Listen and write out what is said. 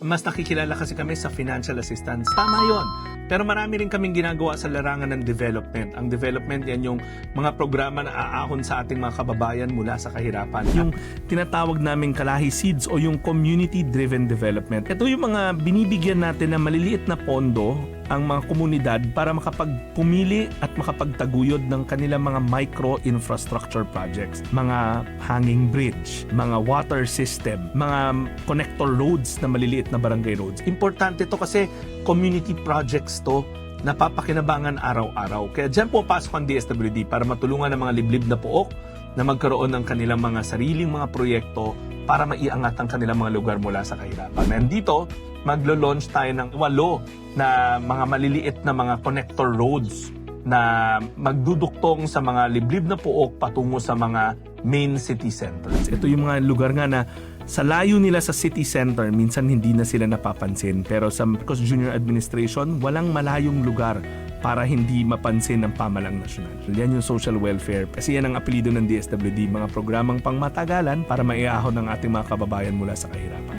mas nakikilala kasi kami sa financial assistance. Tama yon. Pero marami rin kaming ginagawa sa larangan ng development. Ang development yan yung mga programa na aahon sa ating mga kababayan mula sa kahirapan. Yung tinatawag naming Kalahi Seeds o yung community-driven development. Ito yung mga binibigyan natin na maliliit na pondo ang mga komunidad para makapagpumili at makapagtaguyod ng kanilang mga micro infrastructure projects. Mga hanging bridge, mga water system, mga connector roads na maliliit na barangay roads. Importante to kasi community projects to napapakinabangan araw-araw. Kaya dyan pumapasok ang DSWD para matulungan ng mga liblib na pook na magkaroon ng kanilang mga sariling mga proyekto para maiangat ang kanilang mga lugar mula sa kahirapan. Nandito, maglo-launch tayo ng walo na mga maliliit na mga connector roads na magduduktong sa mga liblib na puok patungo sa mga main city centers. Ito yung mga lugar nga na sa layo nila sa city center, minsan hindi na sila napapansin. Pero sa Marcos Junior Administration, walang malayong lugar para hindi mapansin ng pamalang nasyonal. Yan yung social welfare. Kasi yan ang apelido ng DSWD, mga programang pangmatagalan para maiahon ng ating mga kababayan mula sa kahirapan.